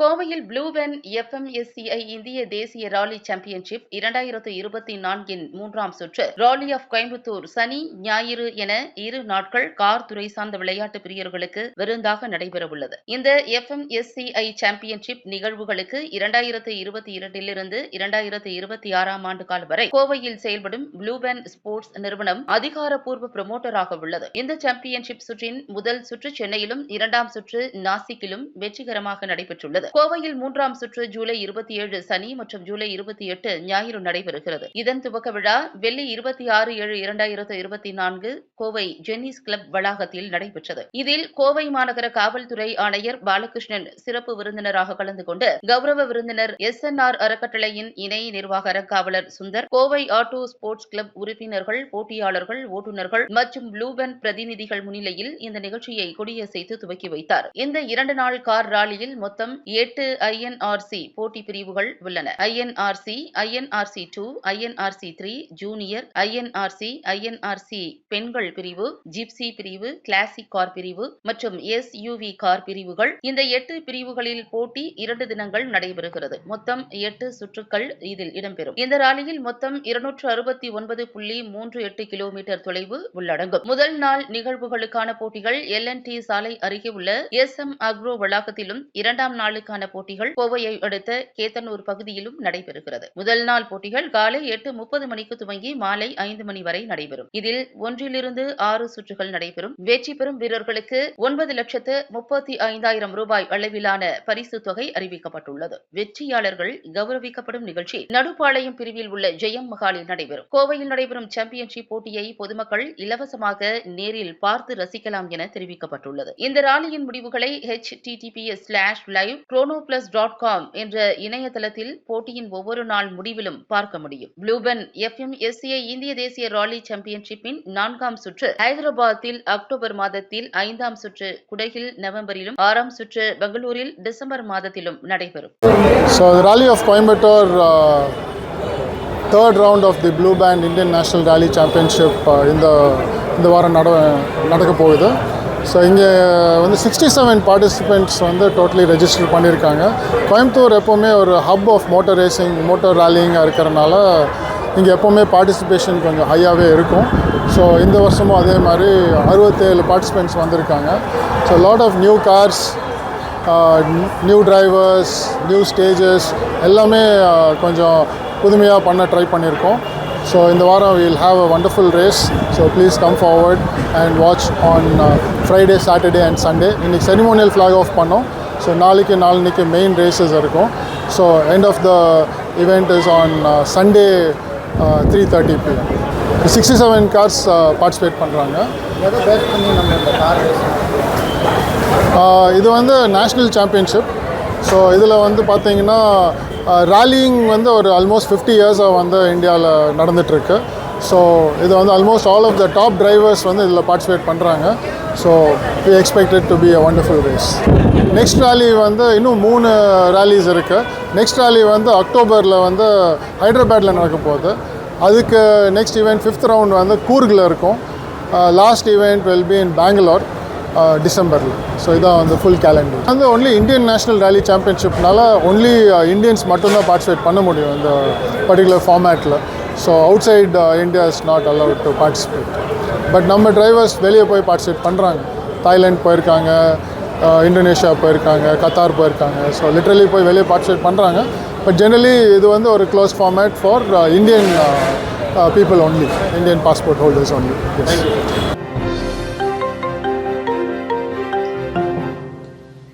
கோவையில் ப்ளூவென் எஃப்எம்எஸ்சிஐ இந்திய தேசிய ராலி சாம்பியன்ஷிப் இரண்டாயிரத்து இருபத்தி நான்கின் மூன்றாம் சுற்று. ராலி ஆஃப் கோயம்புத்தூர் சனி ஞாயிறு என இரு நாட்கள் கார் துறை சார்ந்த விளையாட்டு பிரியர்களுக்கு விருந்தாக நடைபெறவுள்ளது. இந்த எஃப்எம்எஸ்சிஐ சாம்பியன்ஷிப் நிகழ்வுகளுக்கு இரண்டாயிரத்து இருபத்தி இரண்டிலிருந்து இரண்டாயிரத்து இருபத்தி ஆறாம் ஆண்டு கால வரை கோவையில் செயல்படும் ப்ளூவென் ஸ்போர்ட்ஸ் நிறுவனம் அதிகாரப்பூர்வ புரமோட்டராக உள்ளது. இந்த சாம்பியன்ஷிப் சுற்றின் முதல் சுற்று சென்னையிலும் இரண்டாம் சுற்று நாசிக்கிலும் வெற்றிகரமாக நடைபெற்றுள்ளது. கோவையில் மூன்றாம் சுற்று ஜூலை இருபத்தி ஏழு சனி மற்றும் ஜூலை இருபத்தி எட்டு ஞாயிறு நடைபெறுகிறது. இதன் துவக்க விழா வெள்ளி இருபத்தி ஆறு ஏழு இரண்டாயிரத்து இருபத்தி நான்கு கோவை ஜென்னிஸ் கிளப் வளாகத்தில் நடைபெற்றது. இதில் கோவை மாநகர காவல்துறை ஆணையர் பாலகிருஷ்ணன் சிறப்பு விருந்தினராக கலந்து கொண்டு கௌரவ விருந்தினர் எஸ் என் ஆர் அறக்கட்டளையின் இணை நிர்வாக அறங்காவலர் Sundar Kovai auto sports club உறுப்பினர்கள் போட்டியாளர்கள் ஓட்டுநர்கள் மற்றும் ப்ளூபென் பிரதிநிதிகள் முன்னிலையில் இந்த நிகழ்ச்சியை கொடியசைத்து துவக்கி வைத்தார். இந்த இரண்டு நாள் கார் ராலியில் மொத்தம் எட்டு ஐஎன்ஆர்சி போட்டி பிரிவுகள் உள்ளன. INRC INRC two INRC three junior INRC INRC பெண்கள் பிரிவு ஜிப்சி பிரிவு கிளாசிக் கார் பிரிவு மற்றும் எஸ்யூவி கார் பிரிவுகள். இந்த எட்டு பிரிவுகளில் போட்டி இரண்டு தினங்கள் நடைபெறுகிறது. மொத்தம் எட்டு சுற்றுக்கள் இதில் இடம்பெறும். இந்த ராலியில் மொத்தம் இருநூற்று அறுபத்தி ஒன்பது புள்ளி மூன்று எட்டு கிலோமீட்டர் தொலைவு உள்ளடங்கும். முதல் நாள் நிகழ்வுகளுக்கான போட்டிகள் எல் சாலை அருகே உள்ள எஸ் எம் அக்ரோ வளாகத்திலும் இரண்டாம் நாளுக்கு நாளுக்கான போட்டிகள் கோவையை அடுத்த கேத்தனூர் பகுதியிலும் நடைபெறுகிறது. முதல் நாள் போட்டிகள் காலை எட்டு முப்பது மணிக்கு துவங்கி மாலை ஐந்து மணி வரை நடைபெறும். இதில் ஒன்றிலிருந்து ஆறு சுற்றுகள் நடைபெறும். வெற்றி பெறும் வீரர்களுக்கு ஒன்பது லட்சத்து முப்பத்தி ஐந்தாயிரம் ரூபாய் அளவிலான பரிசு தொகை அறிவிக்கப்பட்டுள்ளது. வெற்றியாளர்கள் கௌரவிக்கப்படும் நிகழ்ச்சி நடுப்பாளையம் பிரிவில் உள்ள ஜெயம் மகாலில் நடைபெறும். கோவையில் நடைபெறும் சாம்பியன்ஷிப் போட்டியை பொதுமக்கள் இலவசமாக நேரில் பார்த்து ரசிக்கலாம் என தெரிவிக்கப்பட்டுள்ளது. இந்த ராலியின் முடிவுகளை H TTPS slash live chronoplus dot com என்ற இணையதளத்தில் போட்டியின் ஒவ்வொரு நாள் முடிவிலும் பார்க்க முடியும். ப்ளூபன் எஃப்எம் எஸ்சிஐ இந்திய தேசிய ராலி சாம்பியன்ஷிப்பின் நான்காம் சுற்று ஹைதராபாத்தில் அக்டோபர் மாதத்தில் ஐந்தாம் சுற்று குடகில் நவம்பரிலும் ஆறாம் சுற்று பெங்களூரில் டிசம்பர் மாதத்திலும் நடைபெறும். So the of of Coimbatore, uh, third round of the Blue Band uh, இந்த இந்த வாரம் நட நடக்க போகுது. ஸோ இங்கே வந்து சிக்ஸ்டி செவன் பார்ட்டிசிபெண்ட்ஸ் வந்து டோட்டலி ரெஜிஸ்டர் பண்ணியிருக்காங்க. கோயம்புத்தூர் எப்போவுமே ஒரு hub of motor racing motor ரேலிங்காக இருக்கிறனால இங்கே எப்போவுமே பார்ட்டிசிபேஷன் கொஞ்சம் ஹையாகவே இருக்கும். ஸோ இந்த வருஷமும் அதே மாதிரி அறுபத்தேழு பார்ட்டிசிபெண்ட்ஸ் வந்திருக்காங்க. So lot of new cars new drivers new stages எல்லாமே uh, கொஞ்சம் புதுமையாக பண்ண ட்ரை பண்ணியிருக்கோம். ஸோ இந்த வாரம் will have a wonderful race so please come forward and watch on Friday Saturday and Sunday இன்றைக்கி செரிமோனியல் ஃப்ளாக் ஆஃப் பண்ணோம். So நாளைக்கு நாளைக்கு மெயின் ரேசஸ் இருக்கும். So end of the event is on Sunday three thirty PM sixty seven cars participate பண்ணுறாங்க இது வந்து national championship so இதில் வந்து பார்த்தீங்கன்னா ராலிங் வந்து ஒரு ஆல்மோஸ்ட் ஃபிஃப்டி இயர்ஸாக வந்து இந்தியாவில் நடந்துகிட்ருக்கு ஸோ இது வந்து almost all of the top drivers வந்து இதில் பார்ட்டிசிபேட் பண்ணுறாங்க so we expected to be a wonderful race next rally வந்து இன்னும் மூணு ராலிஸ் இருக்குது நெக்ஸ்ட் ராலி வந்து அக்டோபரில் வந்து ஹைதராபாத்தில் நடக்க போகுது. அதுக்கு நெக்ஸ்ட் ஈவெண்ட் ஃபிஃப்த் ரவுண்ட் வந்து கூர்கில் இருக்கும். Last event will be in Bangalore டிசம்பரில். ஸோ இதான் வந்து ஃபுல் கேலண்டர் வந்து ஒன்லி இந்தியன் நேஷனல் ரேலி சாம்பியன்ஷிப்னால ஒன்லி இந்தியன்ஸ் மட்டும்தான் பார்ட்டிசிபேட் பண்ண முடியும் இந்த பர்டிகுலர் ஃபார்மேட்டில் so outside India is not allowed to participate but நம்ம டிரைவர்ஸ் வெளியே போய் பார்ட்டிசிபேட் பண்ணுறாங்க தாய்லாந்து போயிருக்காங்க இந்தோனேஷியா போயிருக்காங்க கத்தார் போயிருக்காங்க. ஸோ லிட்ரலி போய் வெளியே பார்ட்டிசிபேட் பண்ணுறாங்க பட் ஜெனரலி இது வந்து ஒரு close format for Indian people only Indian passport holders only